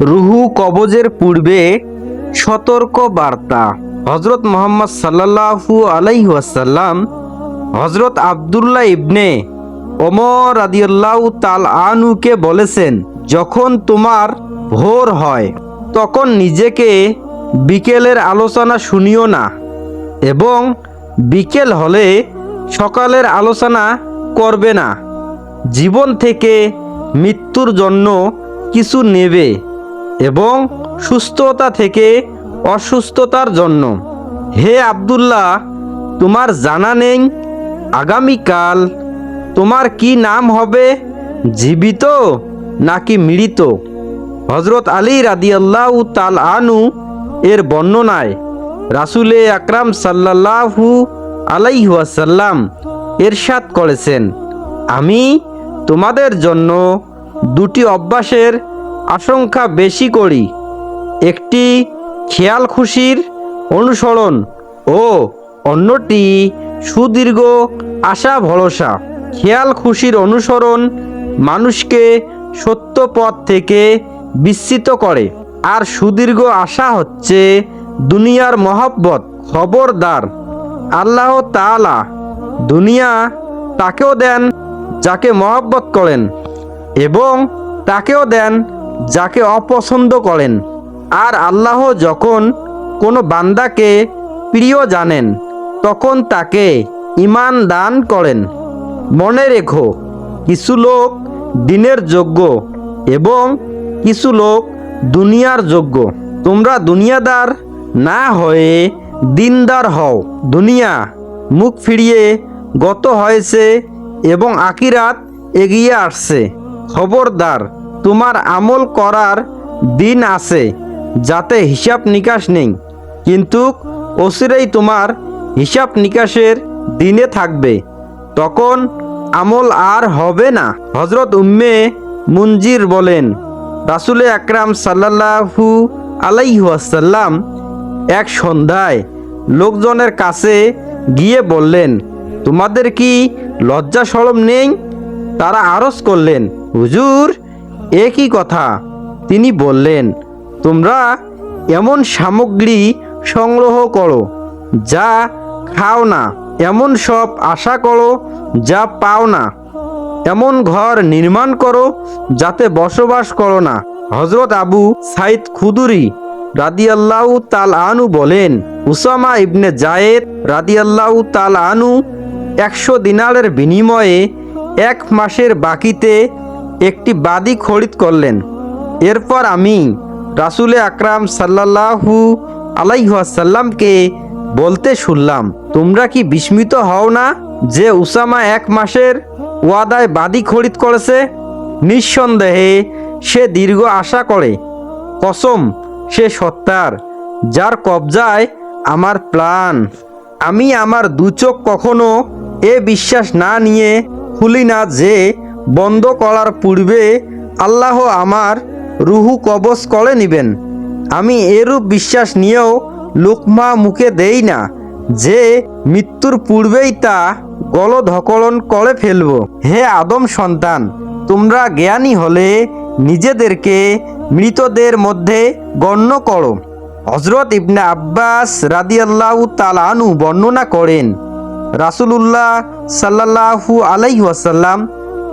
রুহু কবজের পূর্বে সতর্ক বার্তা। হজরত মোহাম্মদ সাল্লাল্লাহু আলাইহাসাল্লাম হজরত আবদুল্লাহ ইবনে ওমর রাদিয়াল্লাহু তাল আনুকে বলেছেন, যখন তোমার ভোর হয়, তখন নিজেকে বিকেলের আলোচনা শুনিও না এবং বিকেল হলে সকালের আলোচনা করবে না। জীবন থেকে মৃত্যুর জন্য কিছু নেবে। এবং সুস্থতা থেকে অসুস্থতার জন্য। হে আব্দুল্লাহ, তোমার জানা নেই, আগামীকাল তোমার কি নাম হবে? জীবিত নাকি মৃত? হজরত আলী রাদিয়াল্লাহু তাল আনু এর বর্ণনায় রাসুলে আকরাম সাল্লাল্লাহু আলাইহাসাল্লাম এরশাদ করেছেন, আমি তোমাদের জন্য দুটি অভ্যাসের আশঙ্কা বেশি করি। একটি খেয়াল খুশির অনুসরণ ও অন্যটি সুদীর্ঘ আশা ভরসা। খেয়াল খুশির অনুসরণ মানুষকে সত্য পথ থেকে বিস্মিত করে। আর সুদীর্ঘ আশা হচ্ছে দুনিয়ার মহব্বত, খবরদার। আল্লাহ তাআলা দুনিয়া তাকেও দেন যাকে মহব্বত করেন এবং তাকেও দেন যাকে অপছন্দ করেন। আর আল্লাহ যখন কোনো বান্দাকে প্রিয় জানেন, তখন তাকে ইমান দান করেন। মনে রেখো, কিছু লোক দিনের যোগ্য এবং কিছু লোক দুনিয়ার যোগ্য। তোমরা দুনিয়াদার না হয়ে দিনদার হও। দুনিয়া মুখ ফিরিয়ে গত হয়েছে এবং আকিরাত এগিয়ে আসছে। খবরদার তোমার আমল করার দিন আছে, যাতে হিসাব নিকাশ নেই। কিন্তু অচিরেই তোমার হিসাব নিকাশের দিনে থাকবে, তখন আমল আর হবে না। হজরত উম্মে মুঞ্জির বলেন, রাসুলে আকরাম সাল্লাহু আলাইহাসাল্লাম এক সন্ধ্যায় লোকজনের কাছে গিয়ে বললেন, তোমাদের কি লজ্জা সরম নেই? তারা আরজ করলেন, হুজুর এ কি কথা তিনি বললেন, তোমরা এমন সামগ্রী সংগ্রহ করো, যা খাও না। এমন সব আশা করো, যা পাও না। এমন ঘর নির্মাণ করো, যাতে বসবাস করো না। হজরত আবু সাইদ খুদুরি রাদিয়াল্লাহু তাল আনু বলেন, উসামা ইবনে জায়েদ রাদিয়াল্লাহু তাল আনু একশো দিনারের বিনিময়ে এক মাসের বাকিতে একটি বাদি খরিদ করলেন। এরপর আমি রাসুলে আকরাম সাল্লাল্লাহু আলাইহাসাল্লামকে বলতে শুনলাম, তোমরা কি বিস্মিত হও না যে উসামা এক মাসের ওয়াদায় বাদি খরিদ করেছে? নিঃসন্দেহে সে দীর্ঘ আশা করে। কসম, সে সত্তার, যার কবজায় আমার প্রাণ। আমি আমার দু চোখ কখনো এ বিশ্বাস না নিয়ে খুলি না যে বন্ধ করার পূর্বে আল্লাহ আমার রুহু কবজ করে নিবেন। আমি এরূপ বিশ্বাস নিয়েও লোকমা মুখে দেই না যে মৃত্যুর পূর্বেই তা গলধকলন করে ফেলব। হে আদম সন্তান, তোমরা জ্ঞানী হলে নিজেদেরকে মৃতদের মধ্যে গণ্য করো। হজরত ইবনে আব্বাস রাদিয়াল্লাহু তালানু বর্ণনা করেন, রাসূলুল্লাহ সাল্লাল্লাহু আলাইহি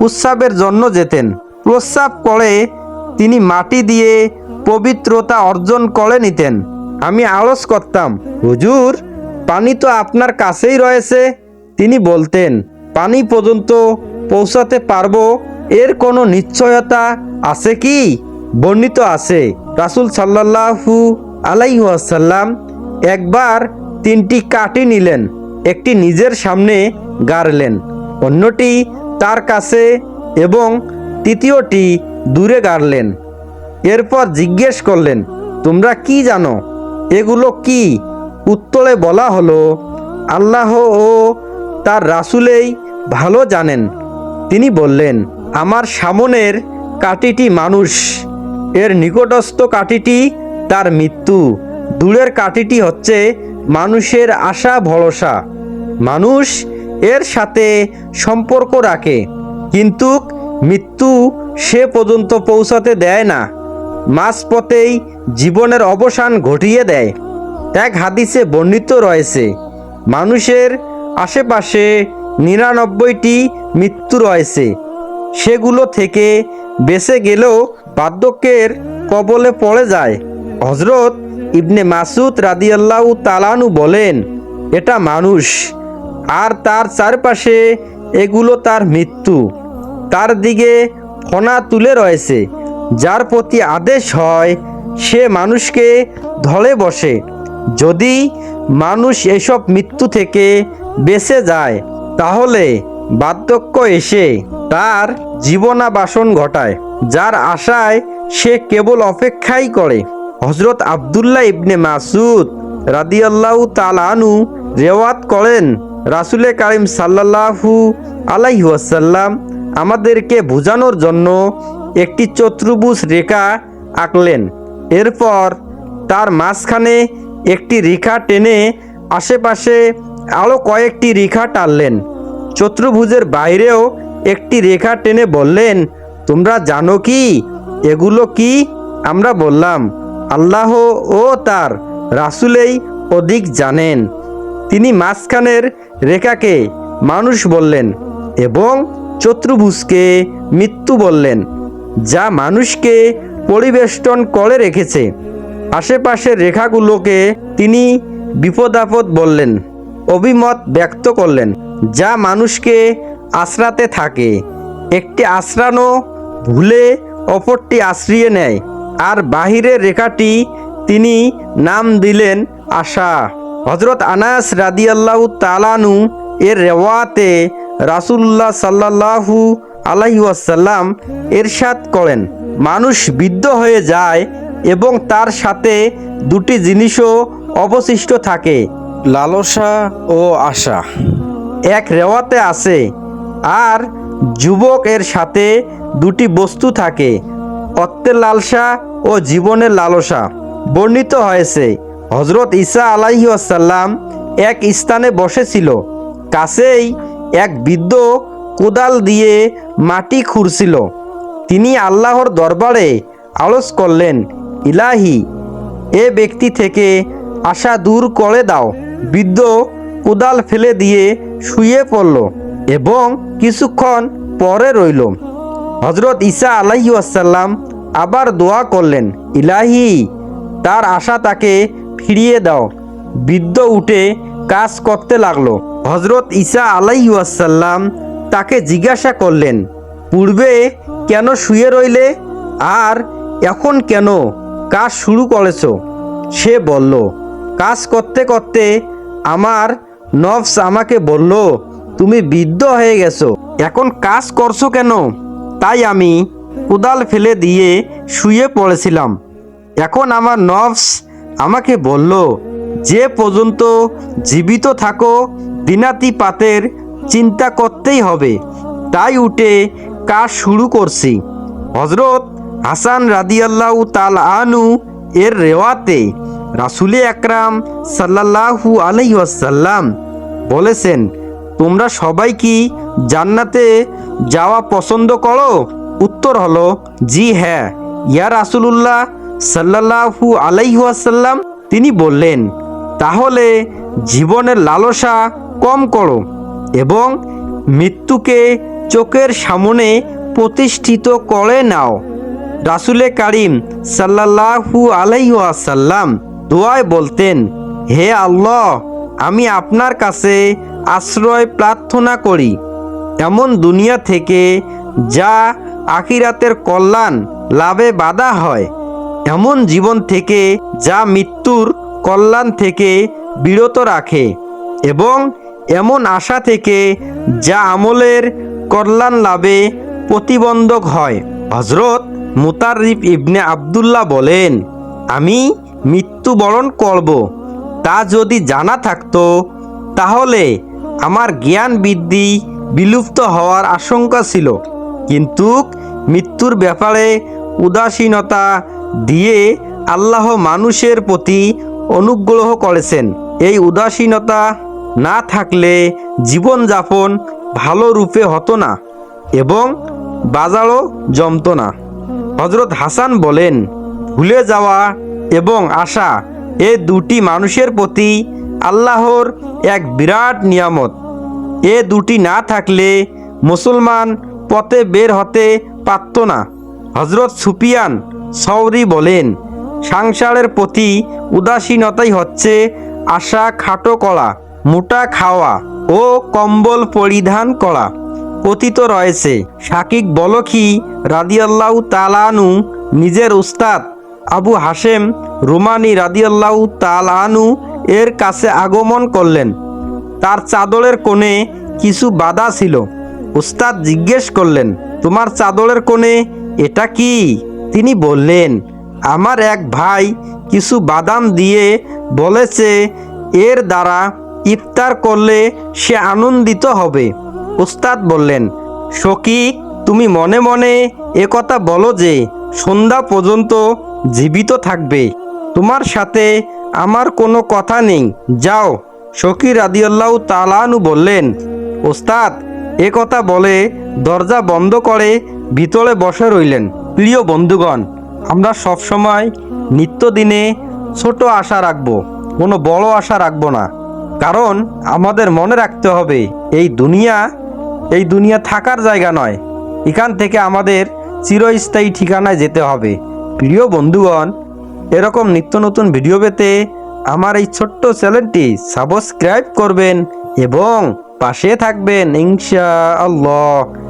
প্রস্রাবের জন্য যেতেন। প্রস্রাব করে তিনি মাটি দিয়ে পবিত্রতা অর্জন করে নিতেন। আমি আলস করতাম, হুজুর, পানি তো আপনার কাছেই রয়েছে। তিনি বলতেন, পানি পর্যন্ত পৌঁছাতে পারব, এর কোনো নিশ্চয়তা আছে কি? বর্ণিত আছে, রাসূল সাল্লাল্লাহু আলাইহাসাল্লাম একবার তিনটি কাটি নিলেন, একটি নিজের সামনে গাড়লেন, অন্যটি তার কাছে এবং তৃতীয়টি দূরে গাড়লেন। এরপর জিজ্ঞেস করলেন, তোমরা কি জানো? এগুলো কি? উত্তরে বলা হলো, আল্লাহ ও তার রাসুলেই ভালো জানেন। তিনি বললেন, আমার সামনের কাটিটি মানুষ, এর নিকটস্থ কাটিটি তার মৃত্যু। দূরের কাটিটি হচ্ছে মানুষের আশা ভরসা। মানুষ এর সাথে সম্পর্ক রাখে। কিন্তু মৃত্যু সে পর্যন্ত পৌঁছাতে দেয় না। মাঝপথেই জীবনের অবসান ঘটিয়ে দেয়। এক হাদিসে বর্ণিত রয়েছে, মানুষের আশেপাশে নিরানব্বইটি মৃত্যু রয়েছে। সেগুলো থেকে বেঁচে গেলেও বার্ধক্যের কবলে পড়ে যায়। হজরত ইবনে মাসুদ রাদিয়াল্লাহু তালানু বলেন, এটা মানুষ। আর তার চারপাশে এগুলো তার মৃত্যু। তার দিকে ফনা তুলে রয়েছে। যার প্রতি আদেশ হয়, সে মানুষকে ধরে বসে। যদি মানুষ এসব মৃত্যু থেকে বেঁচে যায়, তাহলে বার্ধক্য এসে তার জীবনাবাসন ঘটায়, যার আশায় সে কেবল অপেক্ষাই করে। হজরত আবদুল্লাহ ইবনে মাসুদ রাদিয়াল্লাহু তালানু রেওয়াত করেন রাসুলে কারিম সাল্লাল্লাহু আলাইহি ওয়াসাল্লাম আমাদেরকে বোঝানোর জন্য একটি চতুর্ভুজ রেখা আঁকলেন। এরপর তার মাঝখানে একটি রেখা টেনে আশেপাশে আরও কয়েকটি রেখা টানলেন। চতুর্ভুজের বাইরেও একটি রেখা টেনে বললেন, তোমরা জানো কি? এগুলো কি? আমরা বললাম, আল্লাহ ও তার রাসুলেই অধিক জানেন। তিনি মাঝখানের রেখাকে মানুষ বললেন এবং চতুর্ভুজকে মৃত্যু বললেন, যা মানুষকে পরিবেষ্টন করে রেখেছে। আশেপাশের রেখাগুলোকে তিনি বিপদাপদ বললেন, অভিমত ব্যক্ত করলেন, যা মানুষকে আশ্রাতে থাকে। একটি আশ্রানো ভুলে অপরটি আশ্রিয়ে নেয়, আর বাহিরের রেখাটি তিনি নাম দিলেন আশা। হজরত আনাস রাদিয়াল্লাহু তালানু এর রেওয়াতে রাসুল্লাহ সাল্লাহু আলাইসাল্লাম এরশাদ করেন। মানুষ বিদ্ধ হয়ে যায় এবং তার সাথে দুটি জিনিসও অবশিষ্ট থাকে, লালসা ও আশা। এক রেওয়াতে আছে, আর যুবক এর সাথে দুটি বস্তু থাকে, অর্থের লালসা ও জীবনের লালসা। বর্ণিত হয়েছে হজরত ঈসা আলাইহি আসাল্লাম এক স্থানে বসেছিল। কাছেই এক বৃদ্ধ কোদাল দিয়ে মাটি খুঁড়ছিল। তিনি আল্লাহর দরবারে আলস করলেন, ইলাহি, এ ব্যক্তি থেকে আশা দূর করে দাও। বৃদ্ধ কোদাল ফেলে দিয়ে শুয়ে পড়ল এবং কিছুক্ষণ পরে রইল। হজরত ঈসা আসাল্লাম আবার দোয়া করলেন, ইলাহি, তার আশা তাকে ফিরিয়ে দাও। বৃদ্ধ উঠে কাজ করতে লাগল। হজরত ঈসা আলাইহি আসাল্লাম তাকে জিজ্ঞাসা করলেন, পূর্বে কেন শুয়ে রইলে? আর এখন কেন কাজ শুরু করেছ? সে বলল, কাজ করতে করতে আমার নফস আমাকে বলল, তুমি বৃদ্ধ হয়ে গেছো, এখন কাজ করছ কেন? তাই আমি কোদাল ফেলে দিয়ে শুয়ে পড়েছিলাম। এখন আমার নফস আমাকে বলল, যে পর্যন্ত জীবিত থাকো দিনাতি পাতের চিন্তা করতেই হবে। তাই উঠে কাজ শুরু করছি। হজরত হাসান রাদিয়াল্লাহু তাল আনু এর রেওয়াতে রাসুলে আকরাম সাল্লাল্লাহু আলাইহি ওয়াসাল্লাম বলেছেন, তোমরা সবাই কি জান্নাতে যাওয়া পছন্দ করো? উত্তর হলো, জি হ্যাঁ। ইয়া রাসুলুল্লাহ সাল্লাল্লাহু আলাইহি ওয়াসাল্লাম, তিনি বললেন, তাহলে জীবনের লালসা কম করো এবং মৃত্যুকে চোখের সামনে প্রতিষ্ঠিত করে নাও। রাসুলে কারিম সাল্লাল্লাহু আলাইহি ওয়াসাল্লাম দোয়ায় বলতেন, হে আল্লাহ, আমি আপনার কাছে আশ্রয় প্রার্থনা করি। এমন দুনিয়া থেকে যা আখিরাতের কল্যাণ লাভে বাধা হয় এমন জীবন থেকে যা মৃত্যুর কল্যাণ থেকে বিরত রাখে এবং এমন আশা থেকে যা আমলের কল্যাণ লাভে প্রতিবন্ধক হয়। হজরত মুতারিফ ইবনে আবদুল্লাহ বলেন, আমি মৃত্যুবরণ করব। তা যদি জানা থাকতো, তাহলে আমার জ্ঞান বৃদ্ধি বিলুপ্ত হওয়ার আশঙ্কা ছিল। কিন্তু মৃত্যুর ব্যাপারে উদাসীনতা দিয়ে আল্লাহ মানুষের প্রতি অনুগ্রহ করেছেন। এই উদাসীনতা না থাকলে জীবনযাপন ভালো রূপে হতো না এবং বাজারও জমতো না। হজরত হাসান বলেন, ভুলে যাওয়া এবং আশা এ দুটি মানুষের প্রতি আল্লাহর এক বিরাট নিয়ামত। এ দুটি না থাকলে মুসলমান পথে বের হতে পারত না। হজরত সুপিয়ান সৌরি বলেন, সংসারের প্রতি উদাসীনতাই হচ্ছে আশা খাটো করা, মোটা খাওয়া ও কম্বল পরিধান করা। কথিত রয়েছে শাকিক বলখি রাদিয়াল্লাহু তালানু নিজের উস্তাদ আবু হাশেম রুমানি রাদিয়াল্লাহু তালানু এর কাছে আগমন করলেন। তার চাদরের কোণে কিছু বাধা ছিল। উস্তাদ জিজ্ঞেস করলেন, তোমার চাদরের কোণে এটা কি? তিনি বললেন, আমার এক ভাই কিছু বাদাম দিয়ে বলেছে, এর দ্বারা ইফতার করলে সে আনন্দিত হবে। উস্তাদ বললেন শকিক তুমি মনে মনে কথা বলো যে, সন্ধ্যা পর্যন্ত জীবিত থাকবে। তোমার সাথে আমার কোনো কথা নেই। যাও। শকির রাদিয়াল্লাহু তালানু বললেন ওস্তাদ এ কথা বলে দরজা বন্ধ করে ভিতরে বসে রইলেন। প্রিয় বন্ধুগণ, আমরা সবসময় নিত্যদিনে ছোট আশা রাখব, কোনো বড় আশা রাখব না। কারণ আমাদের মনে রাখতে হবে, এই দুনিয়া এই দুনিয়া থাকার জায়গা নয়। এখান থেকে আমাদের চিরস্থায়ী ঠিকানায় যেতে হবে। প্রিয় বন্ধুগণ, এরকম নিত্য নতুন ভিডিও পেতে আমার এই ছোট্ট চ্যানেলটি সাবস্ক্রাইব করবেন এবং পাশে থাকবেন ইনশা আল্লাহ